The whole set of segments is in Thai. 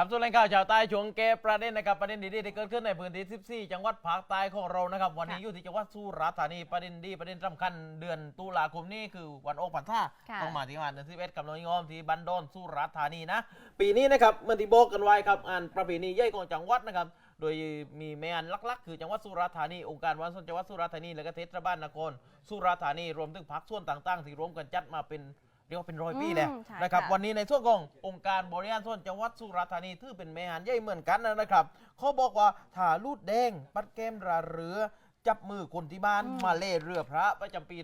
ครับส่วนแรงข่าวชาวใต้ช่วงเกประเด็นนะครับประเด็นดีๆที่เกิดขึ้นในพื้นที่ 14 จังหวัดภาคใต้ของเรานะครับ วันนี้ค่ะอยู่ที่จังหวัดสุราษฎร์ธานีประเด็นดีประเด็นสำคัญเดือนตุลาคมนี้คือวันโอกพันท่าค่ะต้องมาที่งานเดือน11กับน้อยงอมที่บันโดนสุราษฎร์ธานีนะปีนี้นะครับเมื่อที่บอกกันไว้ครับงานประเพณีใหญ่ของจังหวัดนะครับโดยมีแม่อันลักๆ คือจังหวัดสุราษฎร์ธานีองค์การวันส่วนจังหวัดสุราษฎร์ธานีและก็เทศบาลนครสุราษฎร์ธานีรวมถึงพรรคส่วนต่างๆ ที่รวมกันจัดมาเป็น เรียกว่าเป็นร้อยปีแล้วอืมใช่นะครับค่ะวันนี้ในส่วนขององค์การบริหารส่วนจังหวัดสุราษฎร์ธานีถือเป็นแม่หันใหญ่เหมือนกันนะครับเขาบอกว่าถ้าลูดแดง ปัดแก้มราเรือ จับมือคนที่บ้านอืมมาเล่เรือพระประจำปี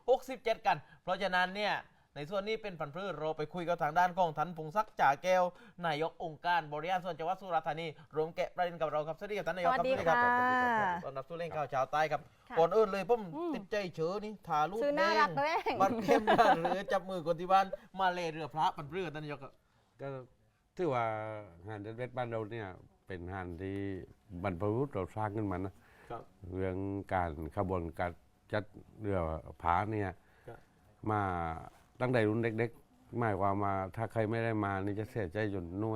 2567 กัน เพราะฉะนั้นเนี่ย ในส่วนนี้เป็นพันธุ์พืชเราไปคุยกับทางด้านของทันพงศักดิ์จ่าแก้วนายกองค์การบริหารส่วนจังหวัดสุราษฎร์ธานีรวมแกะประเด็นกับเราครับสวัสดีครับท่านนายกครับสวัสดีครัค่ะตอนรับสู่เล่นข่าวชาวใต้ครับค่ะก่อนอื่นเลยผมอืมติดใจเฉอนี่ทาลูกชื่อแดน่ารังกเลยบัดเข้มราเรือจับมือคนที่บ้านมาเล่เรือพระพันธุ์พืชท่านนายกครับก็ถือว่าหานเดเวดบ้านเราเนี่ยเป็นหานที่บรรพบุรุษเราสร้างขึ้นมานะครับเรื่องการขบวนการจัดเรือผาเนี่ยครับมา ตั้งแต่รุ่นเด็กๆหมายความว่าถ้าใครไม่ได้มานี่จะเสียใจจนนู่น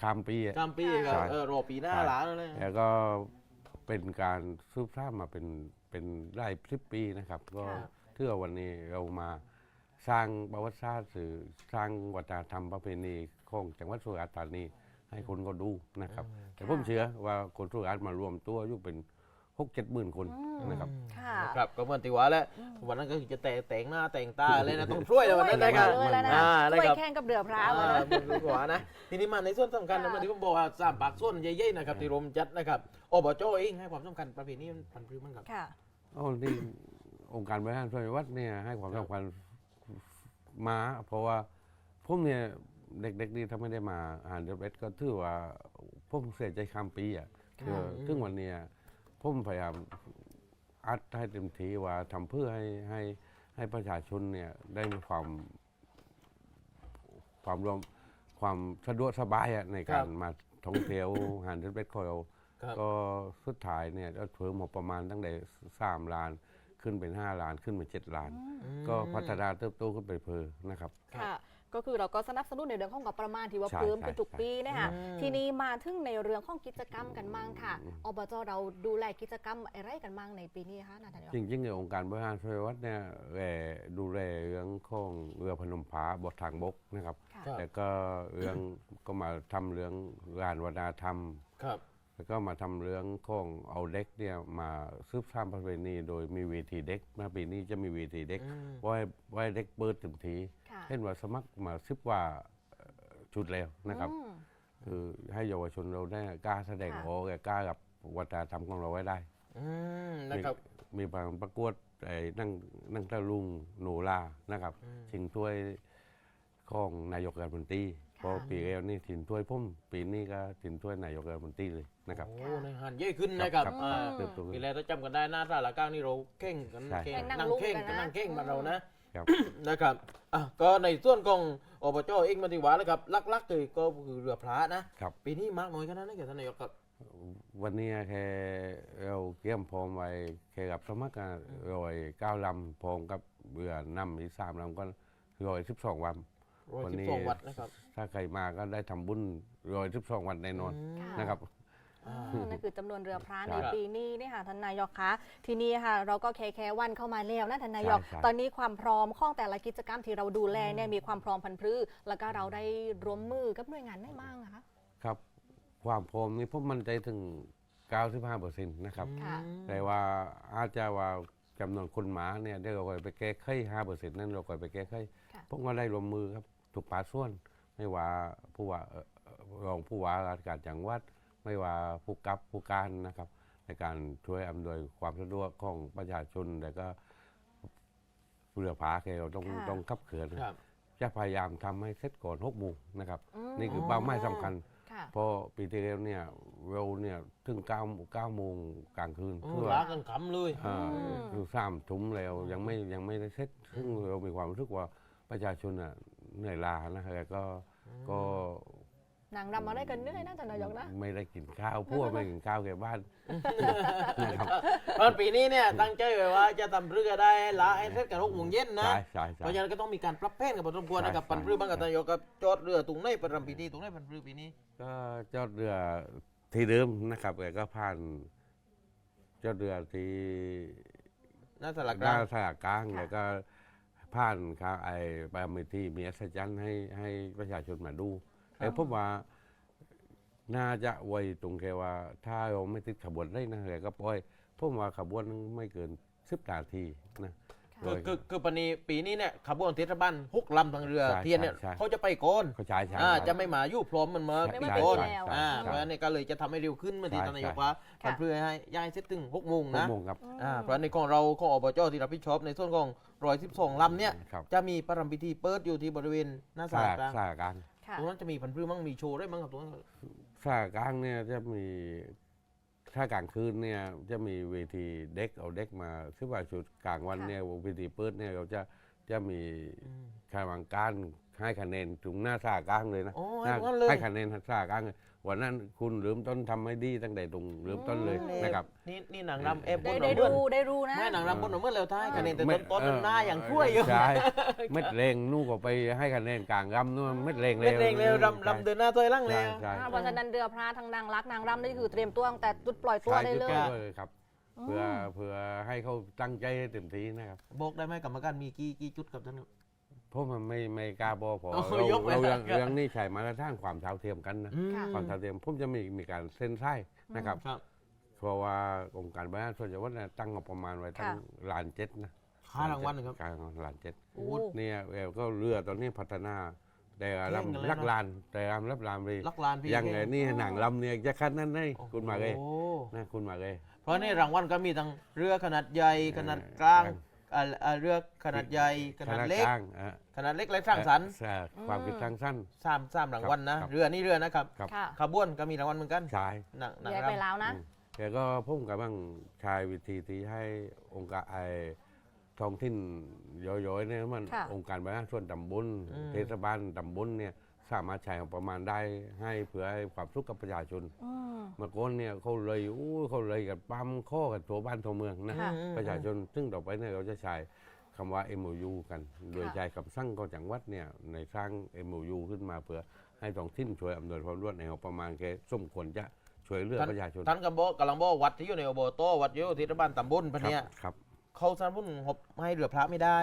ข้ามปีอะกามปีครับใช่ เออรอปีหน้าใช่หลานเลยแล้วก็เป็นการซืบทราบมาเป็นเป็นไร่สิบปีนะครับ ก็ค่ะ เทื่อวันนี้เรามาสร้างประวัติศาสตร์หรือสร้างวัฒนธรรมประเพณีของจังหวัดสุราษฎร์ธานีให้คนก็ดูนะครับ แต่ผมเชื่อว่าคนสุราษฎร์มารวมตัวอยู่เป็น หกเจ็ดหมื่นคนอืมนะครับ ค่ะนะครับก็เหมือนติว่าแล้ววันนั้นก็คือจะแต่งแต่งหน้าแต่งตาเลยนะต้องช่วยเลยวันนั้นนะครับช่วยเลยนะอ่านะช่วยครับ แข่งกับเรือพระอ่ามาเลยมันรู้หัวนะทีนี้มาในส่วนสำคัญนะค่ะเมื่อที่ผมบอกว่าสามปากส่วนใหญ่ๆนะครับที่รวมจัดนะครับอบจเองให้ความสำคัญประเพณีพันธุ์พืชมั้งครับ ค่ะโอ้นี่องค์การบริหารส่วนจังหวัดเนี่ยให้ความสำคัญมาเพราะว่าผมเนี่ยเด็กๆนี่ถ้าไม่ได้มาอ่านเดเวดก็ถือว่าผมเสียใจข้ามปีอะครับคือถึงวันเนี้ย ผมพยายามอัดให้เต็มที่ว่าทำเพื่อให้ให้ให้ประชาชนเนี่ยได้มีความความรวมความสะดวกสบายอะในการมาท่องเที่ยวหานเดเวดของเราครับก็สุดท้ายเนี่ยก็เพิ่มมาประมาณตั้งแต่สามล้านขึ้นเป็นห้าล้านขึ้นเป็นเจ็ดล้าน ก็พัฒนาเติบโตขึ้นไปเพอนะครับ ค่ะ ก็คือเราก็สนับสนุนในเรื่องของงบประมาณที่ว่าใช่เพิ่มใช่ขึ้นทุกปีนะคะอืม ทีนี้มาถึงในเรื่องของกิจกรรมกันมั่งค่ะอบจเราดูแลกิจกรรมอะไรกันมั่งในปีนี้คะนายกจริงๆในองค์การบริหารส่วนจังหวัดเนี่ยแลดูแลเรื่องของเรือพนมผาบททางบกนะครับ ค่ะ ครับ แล้วก็เรื่องก็มาทำเรื่องงานวัฒนธรรม ครับ แล้วก็มาทำเรื่องของเอาเด็กเนี่ยมาซืบสานประเพณีโดยมีเวทีเด็กมาปีนี้จะมีเวทีเด็กอืมไว้ไว้เด็กเปิดเต็มทีค่ะเห็นว่าสมัครมาสิบกว่าเอ่อชุดแล้วนะครับอืมคือให้เยาวชนเราได้กล้าแสดงค่ะออกกล้ากับวัฒนธรรมของเราไว้ได้อืมนะครับมีการประกวดไอ้นั่งนั่งตะลุงโนรานะครับอืมชิงถ้วยของนายกรัฐมนตรี เพราะปีแล้วนี่ถินถ้วยพุ่มปีนี้ก็ถินถ้วยนายกรัฐมนตรีเลยนะครับ โอ้ในหันใหญ่ขึ้นนะครับครับอ่าเติบโตขึ้ปีนแรกถ้าจำกันได้หน้าตาละก้างนี่เราเข่งกันใช่ เข่งนั่งนั่งลุกเข่งกันกันนะ นั่งเข่งอืมมานเรานะ ครับ นะครับอะก็ในส่วนของอบจเองมาติว่าแล้วครับลักๆเลยก็คือเรือพระนะครับ ปีนี้มากน้อยขนาดนั้นแกท่านนายกครับ วันนี้แค่เราเกี่ยมพร้อมไว้แค่กับสมัครกันรอยเก้าลำพร้อมกับเรือนำอีกสามลำก็รอยสิบสองวัน ร้อยวันสิบนี้สองวัดนะครับ ถ้าใครมาก็ได้ทำบุญรอยสิบสองวันแน่นอนมค่ะ นะครับอ่าอืมนั่นคือจำนวนเรือพระครับในปีนี้นี่ค่ะท่านนายกคะทีนี้ค่ะ เราก็แค่แค่วันเข้ามาแล้วนะท่านนายก ใช่ใช่ตอนนี้ความพร้อมของแต่ละกิจกรรมที่เราดูแลเนี่ยมีความพร้อมพันธุ์พืชแล้วก็เราได้ร่วมมือกับหน่วยงานได้บ้างนะคะ ครับ ความพร้อมนี่ผมมั่นใจถึง 95%นะครับ ค่ะ แต่ว่าอาจจะว่าจำนวนคนหมาเนี่ยเดี๋ยวเราก็ไปแก้ไข5%นั้นเราก็ไปแก้ไขค่ะ ผมก็ได้รวมมือครับ ทุกภาคส่วน ไม่ว่าผู้ว่าเอ่อเอ่อรองผู้ว่าราชการจังหวัด ไม่ว่าผู้กับผู้การนะครับ ในการช่วยอำนวยความสะดวกของประชาชนแล้วก็เรือผาแกเราต้องค่ะต้องขับเขื่อนครับจะพยายามทำให้เสร็จก่อนหกโมงนะครับมนี่คือเป้าหมายสำคัญค่ะเพราะปีที่แล้วเนี่ยเราเนี่ยถึงเก้าเก้าโมงกลางคืนโอ้คือลาว่ากันขำเลยอ่าอืมคือสามทุ่มแล้วยังไม่ยังไม่ได้เสร็จซึ่งเรามีความรู้สึกว่าประชาชนอะ เหนื่อยล้านะครับแล้วก็ก็นางรำมาได้กันเหนื่อยนะท่านนายกนะ ไม่ได้กินข้าวพวกไม่กินข้าวแก่บ้านนะครับตอนปีนี้เนี่ยตั้งใจไว้ว่าจะทำเรือได้ละไอ้เทศกันหกโมงเย็นนะใช่ใช่ใช่เพราะฉะนั้นก็ต้องมีการปรับแผนกันพอสมควรนะครับใช่ปันปรือบ้างกับนายกกับจอดเรือตรงไหนประรำปีนี้ตรงไหนปันปรือปีนี้ ก็จอดเรือที่เดิมนะครับแต่ก็ผ่านจอดเรือที่น่าสลักหกลาน้างสลากกลางค่ะแล้วก็ ผ่านข้างไอ้บามิที่มีอัศจรรย์ให้ให้ประชาชนมาดูแต่ผมว่าน่าจะไวตรงแค่ว่า ถ้าเราไม่ติดขบวนได้นะแต่ก็ปล่อยผมว่าขบวนไม่เกินสิบนาทีนะ คือโดยคือคือปีนี้ปีนี้เนี่ยขบวนเทศบาลหกลำทางเรือใช่เทียนเนี่ยใช่ เขาจะไปก่อนเขาใช้ใช้ อ่าใช้จะไม่มาอยู่พร้อมมันมาใช่ปีไม่ก่อนใช่แล้ว อ่าใช่เพราะฉะนั้นเนี่ยก็เลยจะทำให้เร็วขึ้นเมื่อที่ใช่ ท่านนายกใช่ว่าค่ะปันปรือให้ย้ายเสร็จถึงหกโมงหกนะโมงครับอ่าเพราะในของเราของอบจที่รับผิดชอบในส่วนของรอยสิบสองลำเนี่ย ครับจะมีประรำพิธีเปิดอยู่ที่บริเวณหน้าสศาลลากกลางสลากกลางค่ะ ตรงนั้นจะมีพันธุ์พืชมั่งมีโชว์ได้มั้งครับตรงนั้นสลากกลางเนี่ยจะมี ถ้ากลางคืนเนี่ยจะมีเวทีเด็กเอาเด็กมาซึ่งว่าชุดกลางวันค่ะเนี่ยเวทีเปิดเนี่ยเราจะจะมีคารวังการให้คะแนนถึงหน้าสลากกลางเลยนะโอ้หน้าให้ตรงนั้นเลย ให้คะแนนสลากกลางเลย วันนั้นคุณเริ่มต้นทำไม่ดีตั้งแต่ตรงเริ่มต้นเลยนะครับ นี่นี่หนังรำเอฟบได้นหนได้องเมื่อนดูได้รู้นะแม่หนังรำบนหนองเมื่อเร็วท้ายคะแนนแต่ไม่ต้นต้นเออหน้าอย่างช่วยอยู่ใช่เม็ดเรงนู่นก็ไปให้คะแนนกลางรำนู่นเม็ดเรงเล่นเร่งเร็วรำรำเดินหน้าตัวล่างเลยใช่ใช่อ่าเพราะฉะนั้นเรือพระทางนางรักนางรำนี่คือเตรียมตัวตั้งแต่จุดปล่อยตัวใช่ได้เลยจุดเลยครับเพื่อเพื่อให้เขาตั้งใจให้เต็มที่นะครับ บอกได้ไหมกรรมการมีกี่กี่จุดกับท่านครับ เพราะมันไม่ไม่กล้าบอกพอโอ้เรายกไว้เราแล้วเรื่องเรื่องนี้ใช้มาตรฐานความเท่าเทียมกันนะ อืม ค่ะ ความเท่าเทียมผมจะมีมีการเซ็นไส้นะครับ ครับ เพราะว่าองค์การบริหารส่วนจังหวัดเนี่ยตั้งงบประมาณไว้ตั้งค่ะ ล้านเจ็ดนะค่ารางวัลนะครับการล้านเจ็ดโอ้ เนี่ยเออก็เรือตอนนี้พัฒนาแต่เก่งกันเลยลำลักเนอะลานแต่ลำรับลานไปลักลานพี่ยังไงนี่หนังลำเนี่ยจะคันนั้นเลยโอ้โหคุณมาเลยนะคุณมาเลย เพราะนี่รางวัลก็มีทั้งเรือขนาดใหญ่ขนาดกลางเอออ่าอ่าเรือขนาดใหญ่ขนาดเล็กขงอะ ขนาดเล็กและสร้างสรรค์เอ่อความคิดสร้างสรรค์ สามสามรางวัลนะ ครับ เรือนี่เรือนะครับครับ ค่ะขบวนก็มีรางวัลเหมือนกันใช่หนังหนังแยกรำไปแล้วนะ อืมแต่ก็พุ่งกับบ้างชายวิธีที่ให้องค์การไอท้องถิ่นย้อยๆเนี่ยมันค่ะ องค์การบริหารส่วนตำบลอืมเทศบาลตำบลเนี่ยสามารถใช้งบประมาณได้ให้เพื่อให้ความสุขกับประชาชน อืม เมื่อก่อนเนี่ยเขาเลยอู้เขาเลยกับปั๊มข้อกับตัวบ้านตัวเมืองนะค่ะ ประชาชนซึ่งต่อไปเนี่ยเราจะใช้ คำว่า MOU กัน โดยค่ะใช้คำสั่งของจังหวัดเนี่ยในสร้าง MOU ขึ้นมาเพื่อให้ท้องถิ่นช่วยอำนวยความรวดในงบประมาณแกสมควรจะช่วยเหลือประชาชนท่านกำบอกกำลังบอกวัดที่อยู่ในอบตวัดอยู่ที่ตำบลตำบลพันเนี่ย ครับเขาสนับสนุนงบให้เรือพระไม่ได้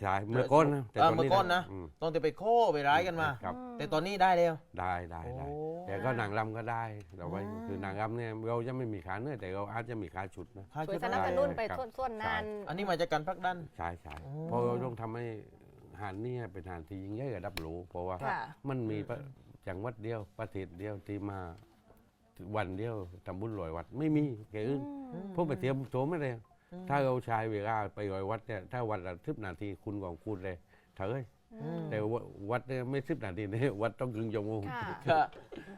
ใช่เมื่อก่อนนะแต่เออตเมื่อก่อนนะมต้องจะไปโค้ไปร้ายกันมา ครับ แต่ตอนนี้ได้แล้วได้ได้ได้ โอ้ แต่ก็นางรำก็ได้เราไว้อ่าคือนางรำเนี่ยเราจะไม่มีขาเนื้อแต่เราอาจจะมีขาชุดนะค่าช่วยชุดสนับสได้นุนไปครับส่วนๆนั้นอันนี้มาจากการพักดัน ใช่ใช่โอ้เพราะเราต้องทำให้หาดเนี่ยเป็นหาดที่ยิ่งใหญ่ระดับโลกเพราะว่าค่ะ มันมีอืมประจังหวัดเดียวประเทศเดียวที่มาวันเดียวทำบุญลอยวัดไม่มีแกอื่นพวกไปเตรียมตัวไม่ได้ถ้าเราใช้เวลาไปลอยวัดเนี่ยถ้าวันละสิบนาทีคุณกองคูณเลยเถอะเอ้ยอืม แต่ว่าวัดเนี่ยไม่สิบนาทีเนี่ยวัดต้องครึ่งชั่วโมงค่ะ ก็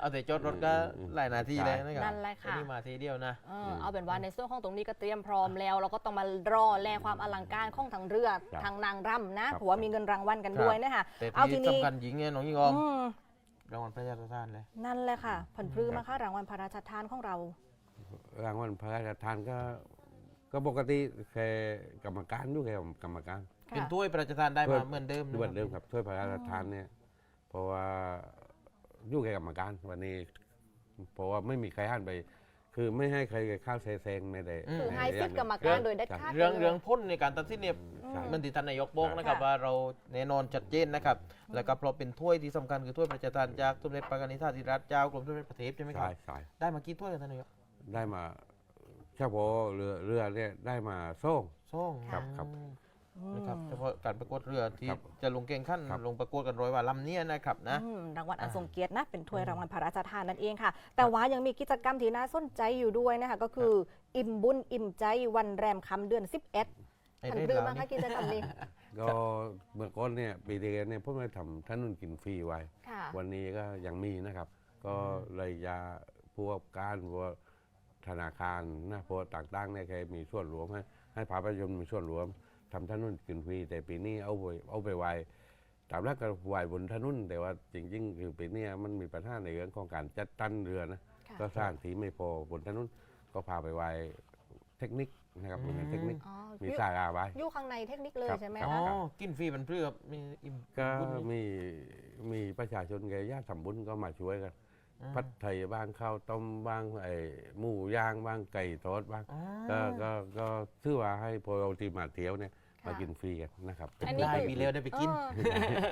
เอาแต่จอดรถก็หลายนาทีเลยนะครับนั่นแหละค่ะอันนี้มาทีเดียวนะ เออเอาเป็นว่าในส่วนของตรงนี้ก็เตรียมพร้อมแล้ว เราก็ต้องมารอแลความอลังการของทางเรือครับทางนางรำนะครับเพราะว่ามีเงินรางวัลกันด้วยนะคะแต่เอาทีที่นี้สำคัญหญิงเนี่ยน้องยิงออมอืมรางวัลพระราชทานเลย นั่นแหละค่ะผลพลือมาค่ะรางวัลพระราชทานของเรา รางวัลพระราชทานก็ ก็ปกติแค่กรรมการด้วยแค่กรรมการ เป็นค่ะถ้วยพระราชทานได้ถ้วมายเหมือนเดิมเหมือนเดิมครับถ้วยพระราชทานเนี่ยเพราะว่าอยู่แค่กรรมการวันนี้ เพราะว่าไม่มีใครหันไป คือไม่ให้ใครเข้าวเซเซงไม่ได้คือให้สิทธิ์กรรมใการโดยเด็ดขาดเรื่องไปลยเรื่องพ้นในการตัดสินเนี่ยใช่มันติท่านนายกบอกนะครับค่ะว่าเราแน่นอนชัดเจนนะครับ แล้วก็เพราะเป็นถ้วยที่สำคัญคือถ้วยพระราชทานจากสมเด็จพระกนิษฐาธิราชเจ้ากรมสมเด็จพระเทพใช่ไหมครัใช่บใช่ได้มากี่ถ้วยกันท่านนายกได้มาเฉพาะเรือเรือเนี่ยได้มาโซ่งสองครับครับอืม นะครับเฉพาะการประกวดเรือที่ครับจะลงเก่งขั้นครับ ลงประกวดกันร้อยว่าลำเนี้ยนะครับนะ อืมรางวัลอันอ่า ทรงเกียรตินะ เป็นถ้วยรางวัลพระราชทานนั่นเองค่ะ แต่ว่ายังมีกิจกรรมที่น่าสนใจอยู่ด้วยนะคะ ก็คืออิ่มบุญอิ่มใจวันแรมคำเดือน 11ไอ้ทันเรื่เรือองมานี้ค่ะกิจกรรมนี้ ก็เมื่อก่อนเนี่ยปีที่แล้วเนี่ยผมได้ทำท่านนุ่นกินฟรีไว้ ค่ะ วันนี้ก็ยังมีนะครับ ก็เลยจะพวกการพวกธนาคารนะพวกต่างๆเนี่ยเคยมีส่วนรวมให้ให้ภาพยนตร์มีส่วนรวม ทำท่านนุ่นกินฟรีแต่ปีนี้เอาไปเอาไปไว้ตามแรกก็ไหวบนถนนแต่ว่าจริงๆคือปีเนี้ยมันมีปัญหาในเรื่องของการจัดตั้นเรือนะค่ะก็สร้างที่ไม่พอบนถนนก็พาไปไหวเทคนิคนะครับอืมโรงเรียนเทคนิคอ๋อมีอยู่สาราไว้ อยู่ข้างในเทคนิคเลยครับใช่ไหมอ๋อ คะ กินฟรีเป็นเพื่อมีอิ่มก็บุญนี่มีมีประชาชนแกญาติทำบุญก็มาช่วยกัน อ่าพัดไทยบ้างข้าวต้มบ้างไอ้หมูย่างบ้างไก่ทอดบ้างอ๋อก็ก็ก็ถือว่าให้พอเราที่มาเที่ยวเนี่ยค่ะมากินฟรีกันนะครับอันนี้ ได้คือมีเร็วได้ไปกิน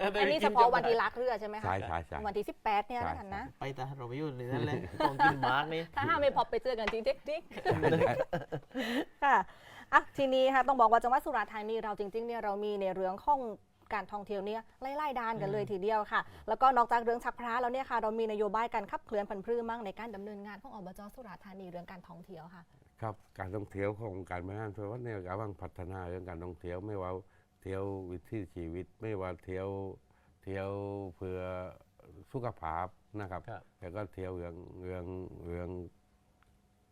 เออได้อันไปนี้กิเฉพาะจำวันที่ได้รักเรือใช่ไหมคะใช่ใช่ใช่วันที่ 18 เนี่ยนะทันนะ ไปแต่เราไปอยู่ในนั้นเลยต้องกินหมากนี่ ถ้าห้ามไม่พอไปเจอกันจริงเทคนิคค่ะอะ ทีนี้ค่ะต้องบอกว่าจังหวัดสุราษฎร์ธานีเราจริงๆเนี่ยเรามีในเรื่องของ การท่องเที่ยวเนี่ยไล่ๆด้านกันเลยทีเดียวค่ะ แล้วก็นอกจากเรื่องชักพระแล้วเนี่ยค่ะเรามีนโยบายการขับเคลื่อนพันธุ์พืชมั่งในการดำเนินงานของอบจสุราษฎร์ธานีเรื่องการท่องเที่ยวค่ะ ครับการท่องเที่ยวของการบริหารส่วนวัดเนี่ยกำลังพัฒนาเรื่องการท่องเที่ยวไม่ว่าเที่ยววิถีชีวิต ไม่ว่าเที่ยวเที่ยวเพื่อสุขภาพนะครับครับแล้วก็เที่ยวเรื่องเรื่องเรื่อง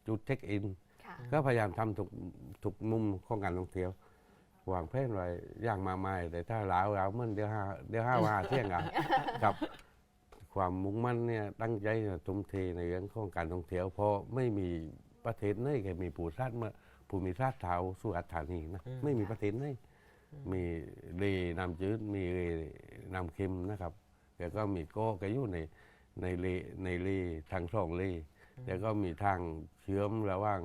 จุดเช็คอินค่ะก็พยายามทำทุกทุกมุมของการท่องเที่ยว วางแผนไว้อย่างมาไม่แต่ถ้าล้าวล้าวมันเดี๋ยวห้าเดี๋ยวห้าว่าเที่ยงอะครับความมุ่งมั่นเนี่ยตั้งใจจะทุ่มเทในเรื่องของการท่องเที่ยวเพราะไม่มีประเทศไหนแค่มีปูซาดเมื่อภูมิศาสตร์เท้าสุราษฎร์ธานีนะอืมไม่มีประเทศไหนมีเลน้ำจืดมีเลน้ำเค็มนะครับแล้วก็มีโก้ก็อยู่ในในเลในเลทางสองเลแล้วก็มีทางเชื่อมระหว่าง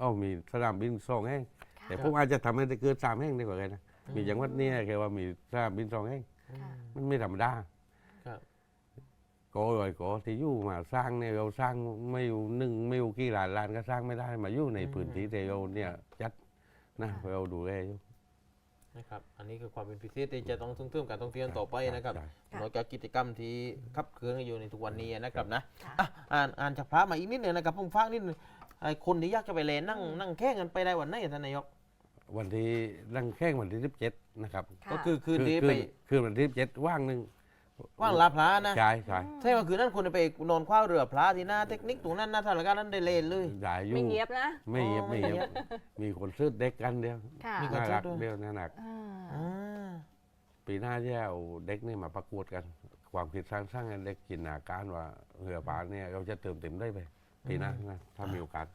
อ้อมีสนามบินสองแห่ง แต่ผมอาจจะทำให้ได้เกิดสามแห่งดีกว่ากันนะ มีจังหวัดเนี้แค่ว่ามีสนามบินสองแห่งค่ะมันไม่ธรรมดาครับโกเลยโกที่อยู่มาสร้างเนี่ยเราสร้างไม่อยู่หนึ่งไม่อยู่กี่ล้านล้านก็สร้างไม่ได้มาอยู่ในพื้นที่ที่เราเนี่ยจัดนะเราดูแลอยู่นะครับ อันนี้คือความเป็นพิเศษที่จะต้องส่งเสริมการท่องเที่ยวต่อไปนะครับใช่ค่ะนอกจากกิจกรรมที่ขับเคลื่อนกันอยู่ในทุกวันนี้นะครับนะค่ะอะอ่านอ่านจากพระมาอีกนิดหนึ่งนะครับผมฟังนิดหนึง ไอ้คนที่อยากจะไปเลนนั่งนั่งแข่งกันไปได้วันไหนท่านนายก วันที่นั่งแข่งวันที่สิบเจ็ดนะครับค่ะ ก็คือคืนนี้ไป คืนวันที่สิบเจ็ดว่างหนึ่งว่างลาพระนะใช่ใช่ใช่ว่าคืนนั้นคนไปนอนคว้าเรือพระที่หน้าเทคนิคตรงนั้นหน้าสถานการณ์นั้นได้เลนเลยได้อยู่ไม่เงียบนะไม่เงียบอ๋อไม่เงียบไม่เงียบมีคนซื้อเด็กกันเดียวค่ะมีน่ารักด้วย เดียวน่ารัก อ่าอ่าปีหน้าจะเอาเด็กนี่มาประกวดกัน ความคิดสร้างสร้างให้เด็กจินตนาการว่าเรือปลาเนี่ยเราจะเติมเต็มได้ไป ปีหน้านะถ้ามีโอกาส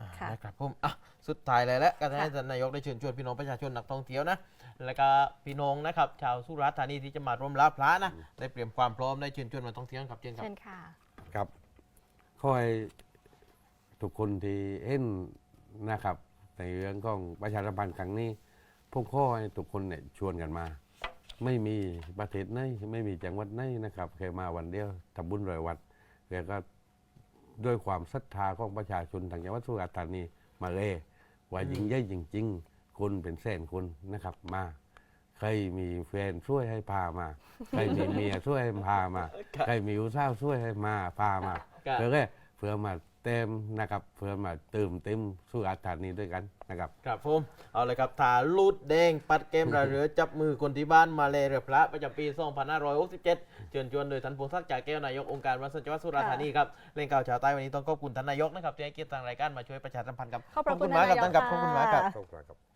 อ่าค่ะ นะครับผมอะสุดท้ายเลยแล้วก็จะให้ท่านนายกได้เชิญชวนพี่น้องประชาชนนักท่องเที่ยวนะแล้วก็พี่น้องนะครับชาวสุราษฎร์ธานีที่จะมาร่วมรับพระนะได้เตรียมความพร้อมได้เชิญชวนมาท่องเที่ยวครับเชิญครับ เชิญค่ะ ครับขอให้ทุกคนที่เห็นนะครับ ในเรื่องของประชาสัมพันธ์ครั้งนี้ผมขอให้ทุกคนเนี่ยชวนกันมา ไม่มีประเทศไหนไม่มีจังหวัดไหนนะครับแค่มาวันเดียวทำบุญรอยวัดแล้วก็ ด้วยความศรัทธาของประชาชนทางจังหวัดสุราษฎร์ธานีมาเลยว่ายิ่งใหญ่จริง ๆ คนเป็นแสนคนนะครับมาใครมีแฟนช่วยให้พามา ใครมีเมียช่วยให้พามา ใครมีลูกสาวช่วยให้มาพามาครับเพื่อแค่เพื่อมา เต็มนะครับเพื่อมาเติมเต็มสุราษฎร์ธานีด้วยกันนะครับครับผมเอาเลยครับถาลูดแดงปัดเกมระเรือจับมือคนที่บ้านมาเลเรือพระประจำปี 2567เชิญชวนโดยท่านพงศักดิ์จากแก้วนายกองค์การวัดสันจังหวัดสุราษฎร์ธานีครับเล่นข่าวชาวใต้วันนี้ต้องขอบคุณท่านนายกนะครับที่ให้เกียรติทางรายการมาช่วยประชาสัมพันธ์ครับขอบพระคุณมากครับนายกท่านครับขอบคุณมากครับค่ะขอบคุณครับ